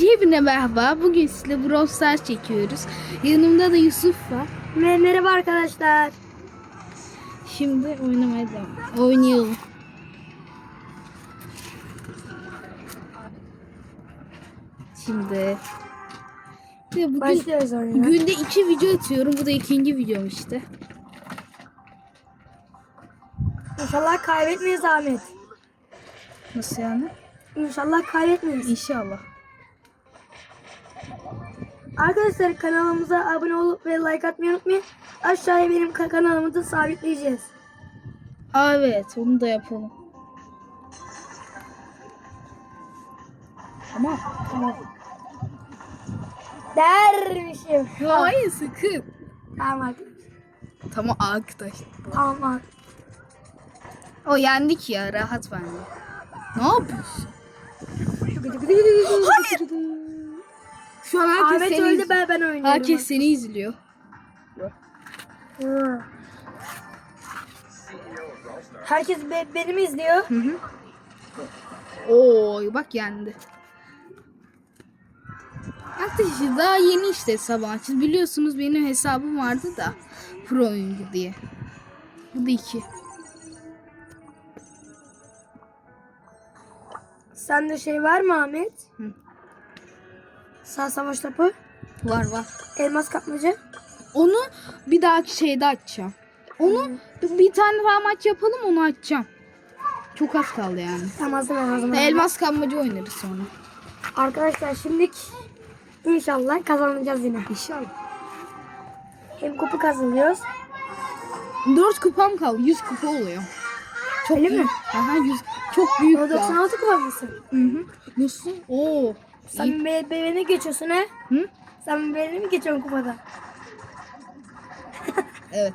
Hepine merhaba. Bugün sizle Brawl Stars çekiyoruz. Yanımda da Yusuf var. Merhaba arkadaşlar. Şimdi oynamaya devam. Oynayalım. Şimdi Ve bugün Başlıyoruz günde iki video atıyorum. Bu da ikinci videom işte. İnşallah kaybetmeyiz Ahmet. Nasıl yani? İnşallah kaybetmeyiz. İnşallah. Arkadaşlar kanalımıza abone olup ve like atmayı unutmayın. Aşağıya benim ka- kanalımı da sabitleyeceğiz. Aa, evet onu da yapalım. Ama Tamam. Dermişim. hayır sıkın. Tamam arkadaşlar. Tamam arkadaş. Tamam. O yendik ya rahat bende. Ne yapıyorsun? Hayır. Şu an herkes Ahmet seni öldü iz- ben ben oynuyorum. Herkes seni izliyor. Hı. Herkes be- beni mi izliyor? Hı hı. Oo bak yendi. Arkadaşlar daha yeni işte sabah açız. Biliyorsunuz benim hesabım vardı da pro oyuncu diye. Bu da iki. Sende şey var mı Ahmet? Hı. Sağ savaş topu. Var var. Elmas kapmaca. Onu bir dahaki şeyde açacağım. Onu bir tane daha maç yapalım onu açacağım. Çok az kaldı yani. Tamam hazır zaman. Elmas kanmacı oynarız sonra. Arkadaşlar şimdilik inşallah kazanacağız yine. İnşallah. Hem kupu kazanıyoruz. 4 kupam kaldı. 100 kupa oluyor. Çok Öyle büyük. mi? Aha 100. Çok büyük. O ya. 96 kupa mısın? Hı hı. Nasıl? Oo. Sen be beni geçiyorsun he? Hı? Sen beni mi geçiyorsun kupada? Evet.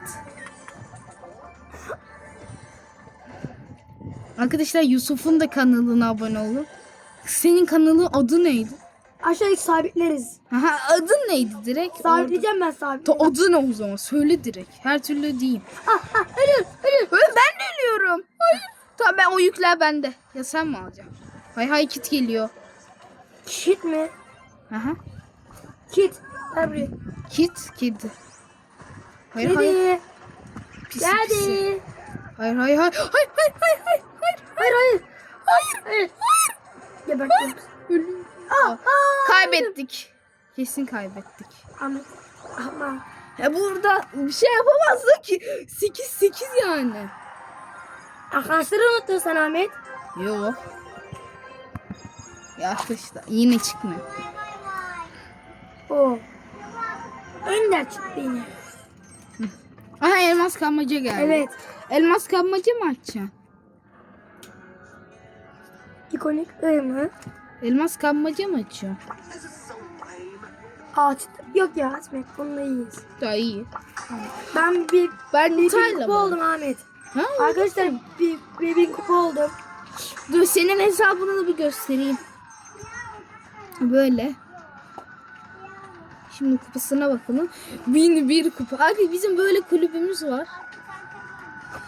Arkadaşlar Yusuf'un da kanalına abone olun. Senin kanalın adı neydi? Aşağıya sabitleriz. Aha adın neydi direkt? Sabitleyeceğim ben Ta sabitleyeceğim. adı ne o zaman? Söyle direkt. Her türlü diyeyim. Ah ah ölüyorum ölüyorum. Öyle ben de ölüyorum. Hayır. Tamam ben o yükler bende. Ya sen mi alacaksın? Hay hay kit geliyor. Kit mi? Aha. Kit. Gel buraya. Kit kedi. Hayır hayır. Kedi. Pisi pisi. Geldi. Hayır hayır hayır. Hayır hayır hayır hayır. Hayır hayır. Hayır. Hayır. Gebertim. Ölüyorum. Aa, aa. Kaybettik. Kesin kaybettik. Ahmet. Ama. Ya burada bir şey yapamazsın ki. 8 8 yani. Arkadaşları unuttun sen Ahmet. Yok. Ya arkadaşlar yine çıkmıyor. O. Ender çıktı yine. Aha elmas kanmaca geldi. Evet. Elmas kanmaca mı açacaksın? İkonik I mı? Elmas kanmaca mı açıyorsun? Ağaç. Yok ya açmak. Bununla iyiyiz. Daha iyi. Ben bir Ben bir Tayla kupa mı? oldum Ahmet. Ha? Arkadaşlar bir, bir bin kupa oldum. Dur senin hesabını da bir göstereyim. Böyle. Şimdi kupasına bakalım. 1001 kupa. Abi bizim böyle kulübümüz var.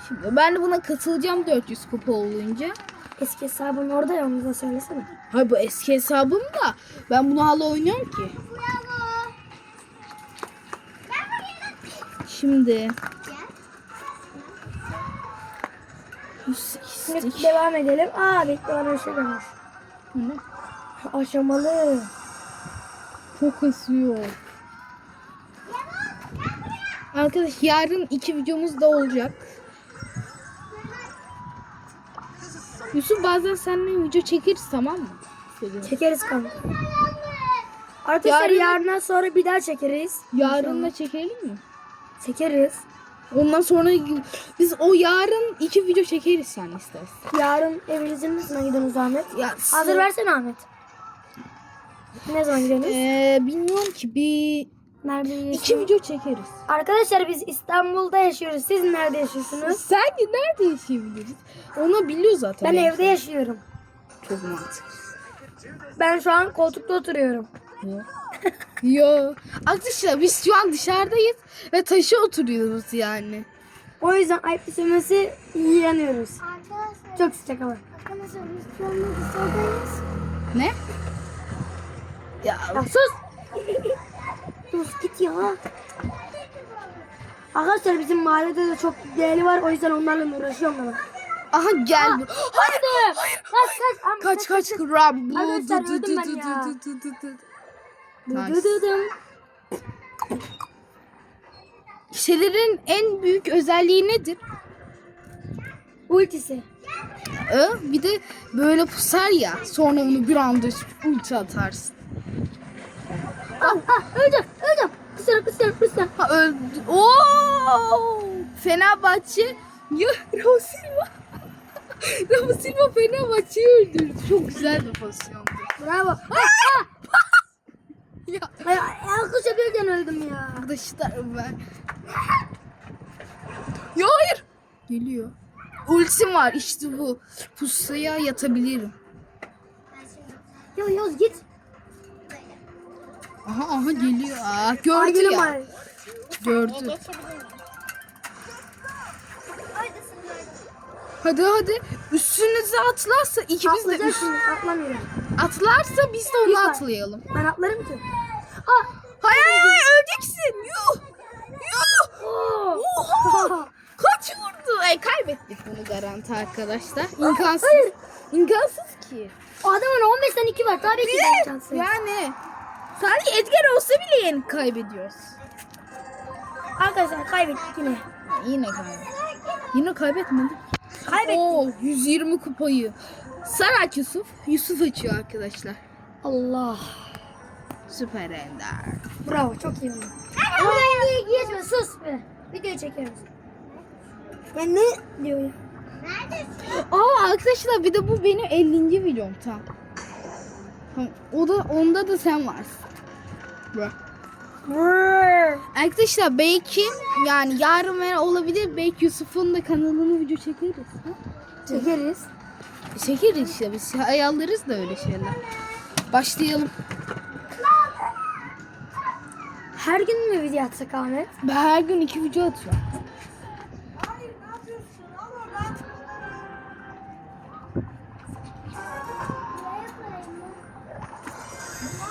Şimdi ben de buna katılacağım 400 kupa olunca. Eski hesabın orada ya onu da söylesene. Hayır bu eski hesabım da ben bunu hala oynuyorum ki. Şimdi 108 Şimdi devam edelim. Aa bekle bana bir şey gelmiş. Ne? Aşamalı. Çok asıyor. Arkadaş yarın iki videomuz da olacak. Yusuf bazen seninle video çekeriz tamam mı? Çekeriz kanka. Arkadaşlar Yarın- yarından sonra bir daha çekeriz. Yarın da çekelim mi? Çekeriz. Ondan sonra biz o yarın iki video çekeriz sen istersen. Yarın evinizin zaman gidiyorsunuz Ahmet? Ya Hazır versene Ahmet. Ne zaman gidiyorsunuz? Ee, bilmiyorum ki bir Nerede iki video çekeriz. Arkadaşlar biz İstanbul'da yaşıyoruz. Siz nerede yaşıyorsunuz? Sence nerede yaşayabiliriz? Onu biliyor zaten. Ben benim evde yaşıyorum. Çok mantıklı. Ben şu an koltukta oturuyorum. Yo. Yo. Arkadaşlar biz şu an dışarıdayız ve taşa oturuyoruz yani. O yüzden ayıp istemesi iğreniyoruz. Arkadaşlar, Çok sıcak hava. arkadaşlar biz şu anda dışarıdayız. Ne? Ya Ya sus. sus git ya. Arkadaşlar bizim mahallede de çok değerli var. O yüzden onlarla uğraşıyorum ben. aha gel. bu- Hayır. Kaç kaç. Am- Kaç kaç kram. Bu Arkadaşlar, öldüm ben ya. Nice. Şeylerin en büyük özelliği nedir? Ultisi. Ee, bir de böyle pusar ya. Sonra onu bir anda ulti atarsın. Ah ah öleceğim öleceğim. Kısırım kısırım kısırım. Ha öldü. Oo! Fenerbahçe. Ya Rafa Silva. Rafa Silva Fenerbahçe'yi öldürdü. Çok güzel bir pozisyondu. Bravo. Ah, ah. Ya Ay, ay, yapıyorken öldüm ya. arkadaşlar ben. Ya hayır. Geliyor. Ultim var işte bu. Pusaya yatabilirim. Ya Yavuz git. Aha aha geliyor. Aa, gördü ya. var. Gördü. Hadi hadi. Üstünüze atlarsa ikimiz de Atlayacak üst, şimdi atlamıyorum. atlarsa biz de onu atlayalım. Ben atlarım ki. Ah. Hayır hayır hayır, öleceksin. Yuh. Yuh. Oo. Oha. Kaç vurdu? E, kaybettik bunu garanti arkadaşlar. İmkansız. hayır. İmkansız ki. O adamın 15'ten 2 var. Tabii ki de şansı. Yani. Sadece Edgar olsa bile yeni kaybediyoruz. Arkadaşlar kaybettik yine. Yine kaybettik. Yine kaybetmedik. Kaybettik. Oo 120 kupayı. Sar aç Yusuf. Yusuf açıyor arkadaşlar. Allah. Süper Ender. Bravo çok iyi oldu. Ama videoyu geçme sus be. Video çekiyoruz. Ya ne diyor ya? Aa arkadaşlar bir de bu benim 50. videom tam. O da onda da sen varsın. Bra. Arkadaşlar belki yani yarın veya olabilir belki Yusuf'un da kanalını video çekeriz. Ha? Çekeriz. Çekeriz işte biz ayarlarız da öyle şeyler. Başlayalım. Her gün mü video atsak Ahmet? Ben her gün iki video atıyorum.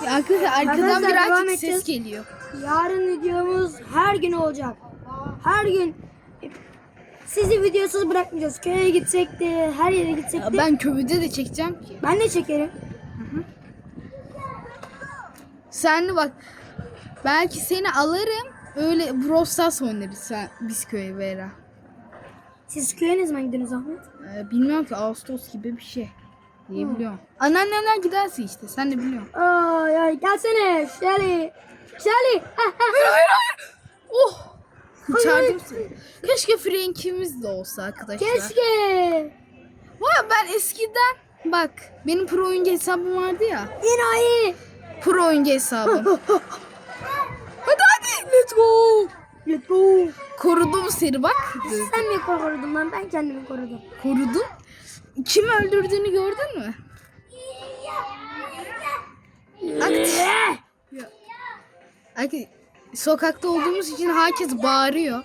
Ya arkadaşlar arkadan Arkadaşlar, devam birazcık edeceğiz. ses geliyor. Yarın videomuz her gün olacak. Her gün sizi videosuz bırakmayacağız. Köye gitsek de her yere gitsek Ya de. ben köyde de çekeceğim ki. Ben de çekerim. Sen de bak belki seni alırım öyle Brawl Stars oynarız sen, biz köye Vera. Siz köye ne zaman gidiyorsunuz Ahmet? Ee, bilmiyorum ki Ağustos gibi bir şey diye biliyorum. Anneannemler gidersin işte sen de biliyorsun. Ay ay gelsene Shelly. Shelly. Ha, ha. Hayır hayır hayır. Oh. Çağırdım seni. Keşke Frank'imiz de olsa arkadaşlar. Keşke. Vay ben eskiden bak benim pro oyuncu hesabım vardı ya. Enayi. Pro oyuncu hesabım. hadi hadi let's go. Let's go. Korudum seni bak. Sen mi korudun lan? Ben kendimi korudum. Korudum. Kim öldürdüğünü gördün mü? Ak- Ak- Sokakta olduğumuz için herkes bağırıyor.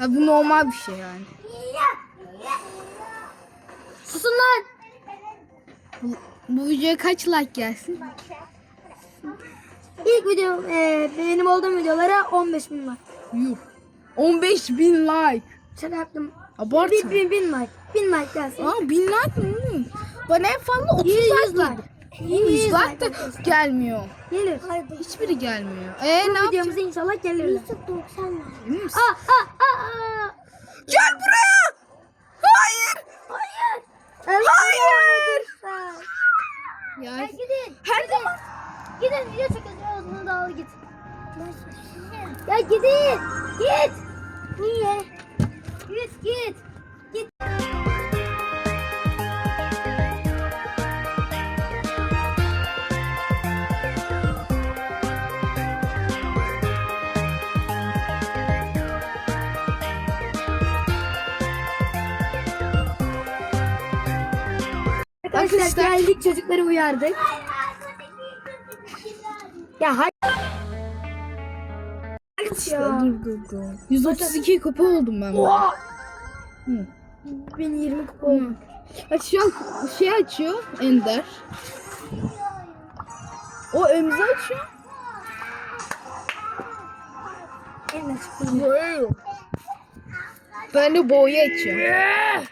Ya bu normal bir şey yani. Susun lan. Bu, bu videoya kaç like gelsin? İlk video e, benim olduğum videolara 15 bin var. Yuh. 15 bin like. Şaka yaptım. Abartma. Bin, bin, bin like. Bin like gelsin. Aa bin like mi? oğlum? Bana en fazla 30 100 like like. geldi. 100 100 like like. de gelmiyor. Gelir. Hiçbiri gelmiyor. E ne Bu yapacağız? inşallah gelir. Emin misin? Aa, aa, aa, aa. Gel buraya. Hayır. Hayır. Hayır. Ya Ya gidin. her zaman Gidin video çekeceğiz. Bunu da al git. Ya gidin. Git. Niye? Git git. Git. Arkadaşlar geldik çocukları uyardık. Ya hadi. İşte dur dur dur. 132 kupa oldum ben. Oha. Hı. 1020 kupa oldu. Bak şu an şey açıyor Ender. O emzi açıyor. Çıktı. Böyle. Ben de boya açıyorum.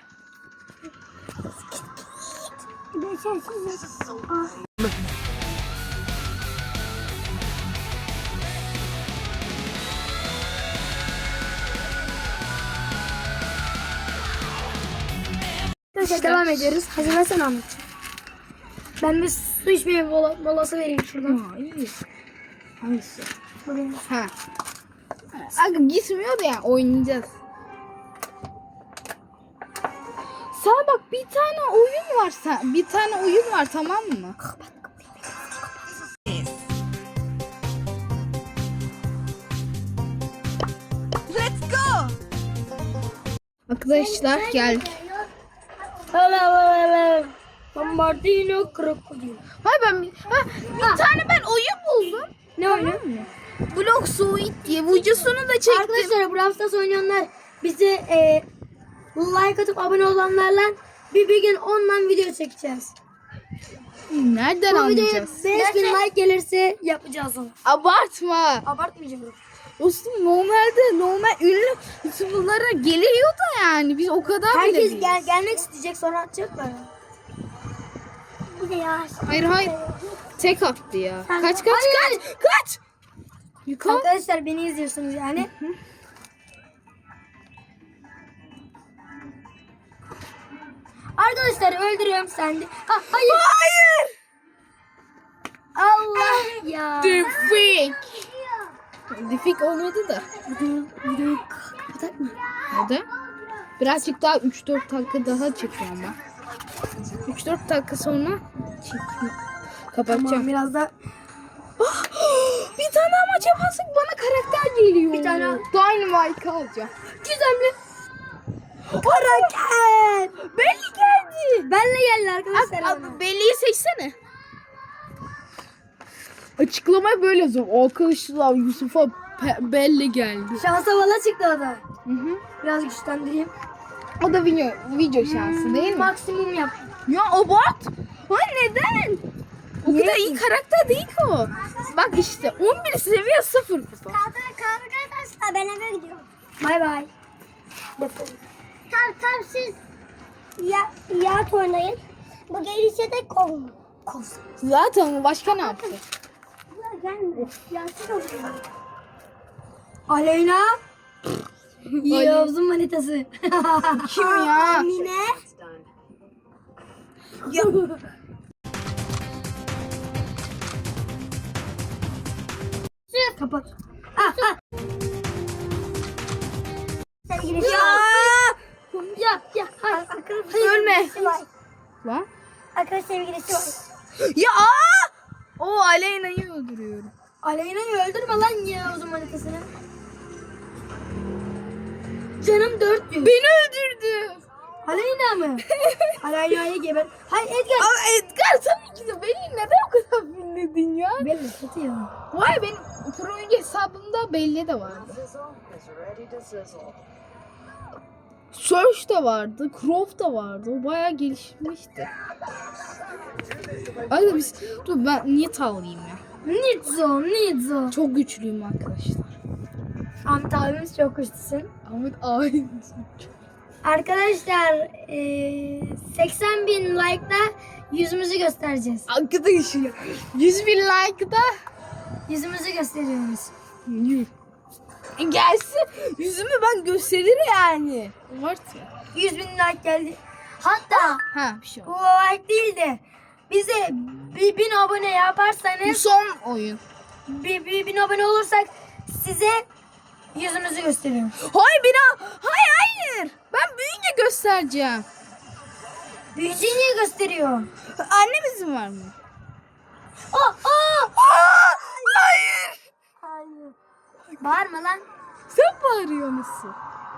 Arkadaşlar devam ediyoruz. Hazırlarsan anlatacağım. Ben bir su içmeye mola, molası vereyim şuradan. Ha, iyi. Hangisi? Bu benim. Ha. Aga gitmiyor da ya oynayacağız. Sana bak bir tane oyun var. Bir tane oyun var tamam mı? Let's go! Arkadaşlar geldik. Bombardino krokodil. Hayır ben bir, ha, bir tane ben oyun buldum. Ne oyunu? Block Suite diye videosunu da çektim. Arkadaşlar Brawl Stars oynayanlar bize e, like atıp abone olanlarla bir, bir gün ondan video çekeceğiz. Nereden Bu anlayacağız? 5000 like gelirse yapacağız onu. Abartma. Abartmayacağım. Dostum normalde normal ünlü YouTuber'lara geliyor da yani biz o kadar bile Herkes değiliz. gel, gelmek isteyecek sonra atacaklar. Bir de ya. Hayır hayır. Tek attı ya. Sen- Kaç kaç Hayır. kaç kaç. Yukarı. Arkadaşlar beni izliyorsunuz yani. Arkadaşlar öldürüyorum sen de. Ha, hayır. Hayır. Allah ya. Defik. Defik olmadı da. Videoyu, videoyu kapat mı? Hadi. Birazcık daha 3-4 dakika daha çekiyorum ben. 3-4 dakika sonra çekiyorum. Kapatacağım. Tamam biraz da bir tane maç yaparsak bana karakter geliyor. Bir tane. Dynamite alacağım. gizemli. Karakter. Belli geldi. Benle geldi arkadaşlar. Bana. ak- belliyi seçsene. Açıklama böyle zor. Arkadaşlar Yusuf'a belli geldi. Şansa valla çıktı o da. Hı hı. Biraz güçlendireyim. O da video, video şansı değil mi? Maksimum yap. Ya abart. Ha neden? O kadar iyi karakter değil ki o. Bak işte 11 seviye 0 kupa. Arkadaşlar ben eve gidiyorum. Bay bay. Tamam tamam siz ya, yat oynayın. Bu gelişe de. Kovsun. Zaten başka ne yaptı? Gelme. Yansın oluyor. Aleyna. Yavuz'un manitası. Kim ya? Mine. Kapat. Ah, ah. Sevgili ya. Ya ya. Hayır. Ölme. var. Lan? Arkadaş sevgilisi var. Ya aa! O Aleyna'yı öldürüyorum. Aleyna'yı öldürme lan Yavuz'un manitasını. Canım 400. Beni öldürdü. Aleyna mı? Aleyna'yı geber. Hayır Edgar. Ama Edgar tabii ki de beni neden o kadar dinledin ya? Belli satıyor. Vay benim pro oyuncu hesabımda belli de vardı. Search de vardı, Croft da vardı. O bayağı gelişmişti. Hadi biz dur ben niyet alayım ya. Nitzo, Nitzo. Çok güçlüyüm arkadaşlar. Ahmet abimiz çok güçlüsün. Ahmet abi. Arkadaşlar eee 80 bin like'da yüzümüzü göstereceğiz. Arkadaşlar 100 bin like'da Yüzümüzü gösteriyoruz. Yuh. gelsin yüzümü ben gösterir yani. Ya. 100 bin like geldi. Hatta Ha bir şey bu oldu. like değil de bize bir bin abone Bu yaparsanız son oyun. bir, bir bin abone olursak size yüzümüzü gösteriyoruz. Hayır bina. Hayır hayır. Ben büyüyünce göstereceğim. Büyücü niye gösteriyor? Annem izin var mı? Oh, oh. Aa, hayır. Hayır. Bağırma lan. Sen bağırıyor musun?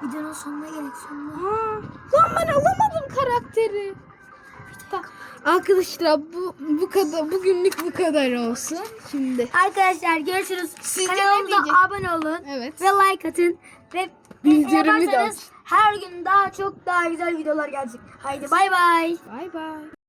Videonun sonuna geldik sonuna. Aa, lan ben alamadım karakteri. Arkadaşlar bu bu kadar bugünlük bu kadar olsun. Şimdi Arkadaşlar görüşürüz. Kanalımıza abone olun. evet. Ve like atın. Ve Bildirimi de yaparsanız her gün daha çok daha güzel videolar gelecek. Haydi bay bay. Bay bay.